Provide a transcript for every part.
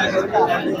Jangan lupa like,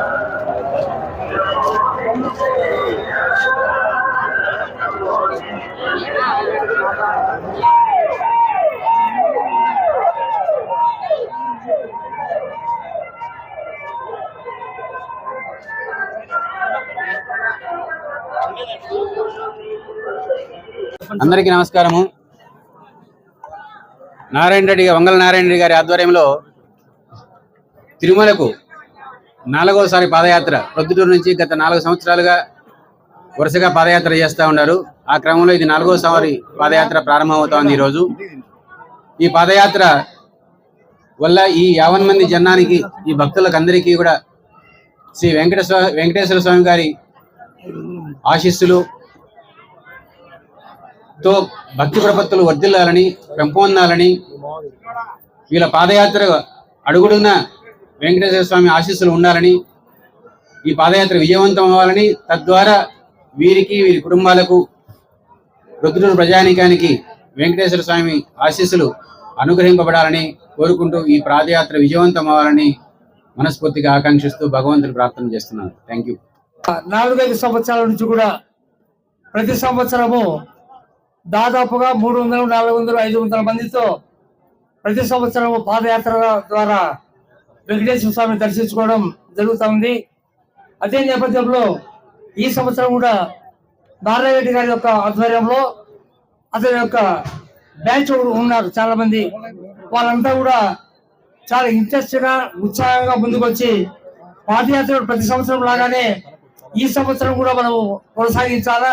అందరికీ నమస్కారము. నారాయణ రెడ్డి వంగల నారాయణ రెడ్డి గారి ఆధ్వర్యంలో తిరుమలకు నాలుగోసారి పాదయాత్ర. ప్రొద్దుటూరు నుంచి గత నాలుగు సంవత్సరాలుగా వరుసగా పాదయాత్ర చేస్తూ ఉన్నారు. ఆ క్రమంలో ఇది నాలుగోసారి పాదయాత్ర ప్రారంభమవుతోంది ఈరోజు. ఈ పాదయాత్ర వల్ల ఈ యావన్ మంది జనానికి ఈ భక్తులకు అందరికీ కూడా శ్రీ వెంకటేశ్వర వెంకటేశ్వర స్వామి గారి ఆశీస్సులు తో భక్తి ప్రపత్తులు వర్ధిల్లాలని పెంపొందాలని వీళ్ళ పాదయాత్ర అడుగుడున వెంకటేశ్వర స్వామి ఆశీస్సులు ఉండాలని ఈ పాదయాత్ర విజయవంతం అవ్వాలని తద్వారా వీరికి వీరి కుటుంబాలకు రుద్రుడు ప్రజానీకానికి వెంకటేశ్వర స్వామి ఆశీస్సులు అనుగ్రహింపబడాలని కోరుకుంటూ ఈ పాదయాత్ర విజయవంతం అవ్వాలని మనస్ఫూర్తిగా ఆకాంక్షిస్తూ భగవంతుని ప్రార్థన చేస్తున్నాను. థ్యాంక్ యూ నాలుగైదు సంవత్సరాల నుంచి కూడా ప్రతి సంవత్సరము దాదాపుగా మూడు వందలు నాలుగు వందలు ఐదు వందల మందితో ప్రతి సంవత్సరం పాదయాత్ర ద్వారా వెంకటేశ్వర స్వామిని దర్శించుకోవడం జరుగుతుంది అదే నేపథ్యంలో ఈ సంవత్సరం కూడా నారాయణ గారి యొక్క ఆధ్వర్యంలో అతని యొక్క బ్యాచ్ ఉన్నారు చాలా మంది వాళ్ళంతా కూడా చాలా ఇంట్రెస్ట్గా ఉత్సాహంగా ముందుకొచ్చి పాదయాత్ర ప్రతి సంవత్సరం లాగానే ఈ సంవత్సరం కూడా మనం కొనసాగించాలా?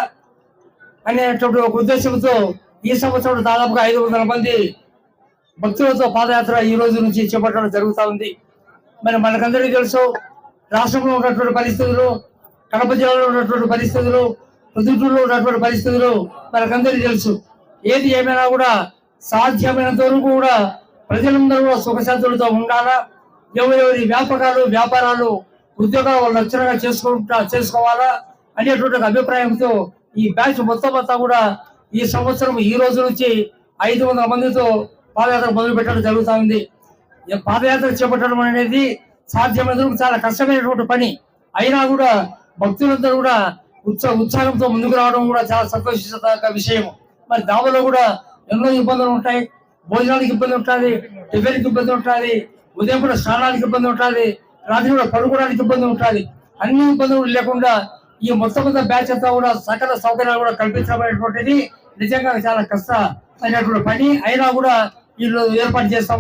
అనేటువంటి ఒక ఉద్దేశంతో ఈ సంవత్సరం దాదాపుగా ఐదు వందల మంది భక్తులతో పాదయాత్ర ఈ రోజు నుంచి చేపట్టడం జరుగుతూ ఉంది. మరి మనకందరికీ తెలుసు రాష్ట్రంలో ఉన్నటువంటి పరిస్థితులు కడప జిల్లాలో ఉన్నటువంటి పరిస్థితులు పొద్దుటూరులో ఉన్నటువంటి పరిస్థితులు మనకందరికీ తెలుసు. ఏది ఏమైనా కూడా సాధ్యమైనంత వరకు కూడా ప్రజలందరూ కూడా సుఖశాంతులతో ఉండాలా? ఎవరెవరి వ్యాపకాలు వ్యాపారాలు ఉద్యోగాలు వాళ్ళు లక్షణంగా చేసుకుంటా చేసుకోవాలా? అనేటువంటి అభిప్రాయంతో ఈ బ్యాచ్ మొత్తం అంతా కూడా ఈ సంవత్సరం ఈ రోజు నుంచి ఐదు వందల మందితో పాదయాత్ర మొదలు పెట్టడం జరుగుతూ ఉంది. పాదయాత్ర చేపట్టడం అనేది సాధ్యమైనందుకు చాలా కష్టమైనటువంటి పని. అయినా కూడా భక్తులందరూ కూడా ఉత్సాహ ఉత్సాహంతో ముందుకు రావడం కూడా చాలా సంతోషించదగ్గ విషయం. మరి దావలో కూడా ఎన్నో ఇబ్బందులు ఉంటాయి. భోజనానికి ఇబ్బంది ఉంటుంది టిఫిన్కి ఇబ్బంది ఉంటుంది ఉదయం కూడా స్నానానికి ఇబ్బంది ఉంటుంది రాత్రి కూడా పడుకోవడానికి ఇబ్బంది ఉంటుంది. అన్ని ఇబ్బందులు లేకుండా ఈ మొత్తం మొత్తం బ్యాచ్ అంతా కూడా సకల సౌకర్యాలు కూడా కల్పించబడేటువంటిది నిజంగా చాలా కష్టమైనటువంటి పని. అయినా కూడా వీళ్ళు ఏర్పాటు చేస్తా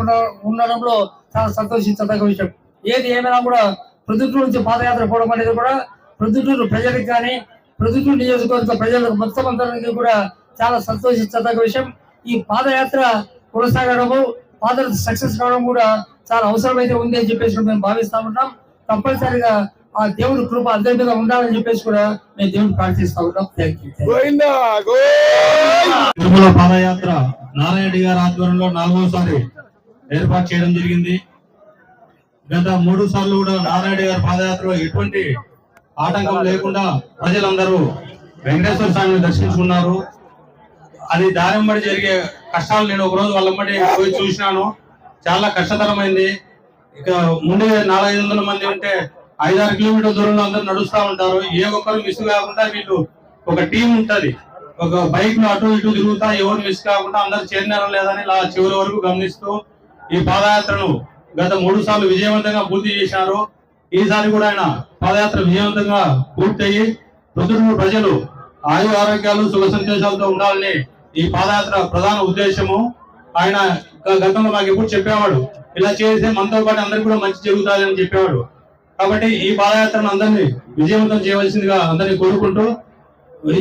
ఉండడంలో చాలా సంతోషించదగ్గ విషయం. ఏది ఏమైనా కూడా ప్రొద్దుటూరు నుంచి పాదయాత్ర పోవడం అనేది కూడా ప్రొద్దుటూరు ప్రజలకు కానీ ప్రొద్దుటూరు నియోజకవర్గ ప్రజలకు మొత్తం అందరికీ కూడా చాలా సంతోషించదగ్గ విషయం. ఈ పాదయాత్ర కొనసాగడము పాదయాత్ర సక్సెస్ కావడం కూడా చాలా అవసరమైతే ఉంది అని చెప్పేసి మేము భావిస్తా ఉంటాం తప్పనిసరిగా ఆ దేవుడి కృప అందరి మీద ఉండాలని చెప్పేసి కూడా మేము దేవుడు ప్రార్థిస్తా యూ తిరుమల పాదయాత్ర నారాయణ గారి ఆధ్వర్యంలో నాలుగోసారి ఏర్పాటు చేయడం జరిగింది. గత మూడు సార్లు కూడా నారాయణ గారి పాదయాత్రలో ఎటువంటి ఆటంకం లేకుండా ప్రజలందరూ వెంకటేశ్వర స్వామిని దర్శించుకున్నారు. అది దారింబడి జరిగే కష్టాలు నేను ఒక రోజు వాళ్ళమ్మడి పోయి చూసినాను. చాలా కష్టతరమైంది. ఇక ముందు నాలుగైదు వందల మంది ఉంటే ఐదారు కిలోమీటర్ల దూరంలో అందరూ నడుస్తూ ఉంటారు. ఏ ఒక్కరు మిస్ కాకుండా వీళ్ళు ఒక టీం ఉంటది. ఒక బైక్లో అటు ఇటు తిరుగుతా ఎవరు మిస్ కాకుండా అందరు చేరినారా లేదని ఇలా చివరి వరకు గమనిస్తూ ఈ పాదయాత్రను గత మూడు సార్లు విజయవంతంగా పూర్తి చేశారు. ఈసారి కూడా ఆయన పాదయాత్ర విజయవంతంగా పూర్తయి ప్రొద్దుటూరు ప్రజలు ఆయు ఆరోగ్యాలు సుఖ సంతోషాలతో ఉండాలని ఈ పాదయాత్ర ప్రధాన ఉద్దేశము. ఆయన గతంలో మాకు ఎప్పుడు చెప్పేవాడు ఇలా చేస్తే మనతో పాటు అందరికి కూడా మంచి జరుగుతుంది అని చెప్పేవాడు. కాబట్టి ఈ పాదయాత్రను అందరినీ విజయవంతం చేయవలసిందిగా అందరినీ కోరుకుంటూ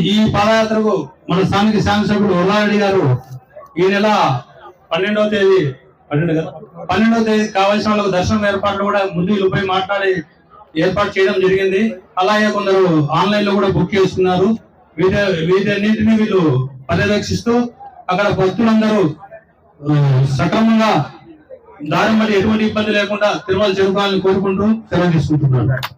ఈ పాదయాత్రకు మన స్థానిక శాసనసభ్యుడు ఉల్లారెడ్డి గారు ఈ నెల పన్నెండవ తేదీ పన్నెండు కదా? పన్నెండవ తేదీ కావాల్సిన వాళ్ళకు దర్శనం ఏర్పాట్లు కూడా ముందు వీళ్ళపై మాట్లాడి ఏర్పాటు చేయడం జరిగింది. అలాగే కొందరు ఆన్లైన్లో కూడా బుక్ చేస్తున్నారు. వీటి వీటన్నింటినీ వీళ్ళు పర్యవేక్షిస్తూ అక్కడ భక్తులందరూ సక్రమంగా దాని మరి ఎటువంటి ఇబ్బంది లేకుండా తిరుమల జరపాలని కోరుకుంటూ సెలవు తీసుకుంటున్నాను.